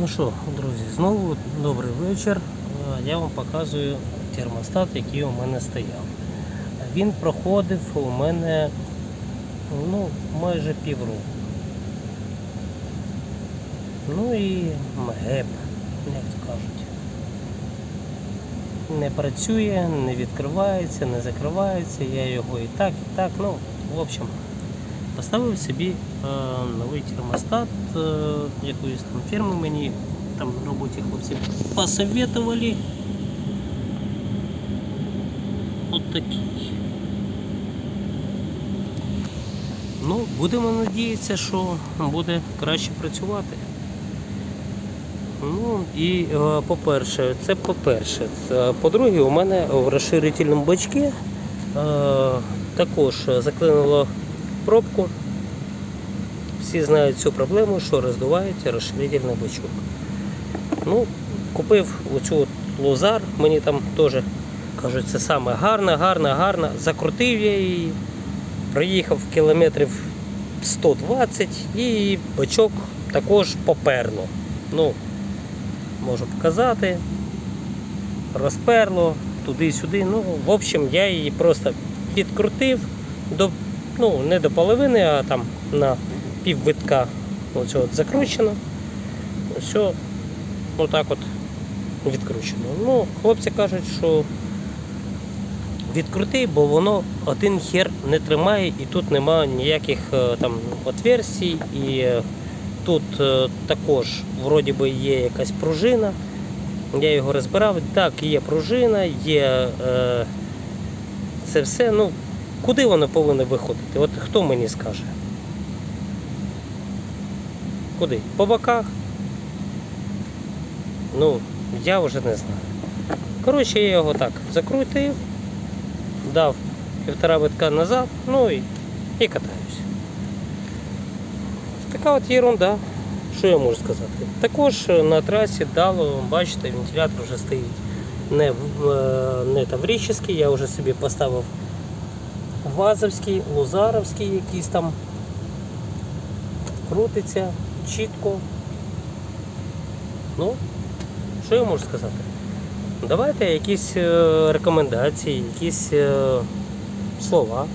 Ну що, друзі, знову добрий вечір. Е, Я вам показую термостат, який у мене стояв. Він проходив у мене ну, майже півроку. Ну і МГЕП, як то кажуть. Не працює, не відкривається, не закривається. Я його і так, і так. Ну, в общем, поставив собі е, новий термостат е, якоїсь там фірми мені там на роботі хлопці посоветували. От такий. Ну, будемо надіятися, що буде краще працювати. Ну і е, по-перше, це по-перше. По-друге, у мене в розширительному бачці е, також заклинило пробку. Всі знають цю проблему, що роздувається розширительний бачок. Ну, купив оцю лозар, мені там теж кажуть, це саме гарна, гарна, гарна. Закрутив я її, проїхав кілометрів 120 і бачок також поперло. Ну, можу показати. Розперло туди-сюди. Ну, в общем, я її просто підкрутив до, ну, не до половини, а там на піввитка оце от закручено. Все отак от відкручено. Ну, хлопці кажуть, що відкрути, бо воно один хер не тримає і тут немає ніяких е, там отверстій. І е, тут е, також вроді би є якась пружина. Я його розбирав. Так, є пружина, є е, це все. Ну, куди воно повинно виходити? От хто мені скаже? Куди? По боках? Ну, я вже не знаю. Коротше, я його так закрутив, дав півтора витка назад, ну і, і катаюсь. Така от ерунда. Що я можу сказати? Також е, на трасі дало, бачите, вентилятор вже стоїть не, е, не таврический, я вже собі поставив вазовський, лузаровський якийсь там. Крутиться чітко. Ну, що я можу сказати? Давайте якісь е, рекомендації, якісь е, слова.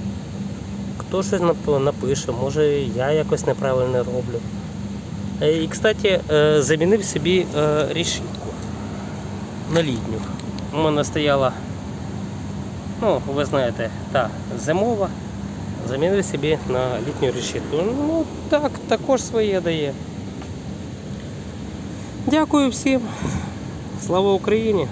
Хто щось напише, може я якось неправильно роблю. Е, І, кстати, замінив собі решітку на літню. У мене стояла, ну, ви знаєте, та зимова. Замінив собі на літню решітку. Ну, так, також своє дає. Дякую всім. Слава Україні!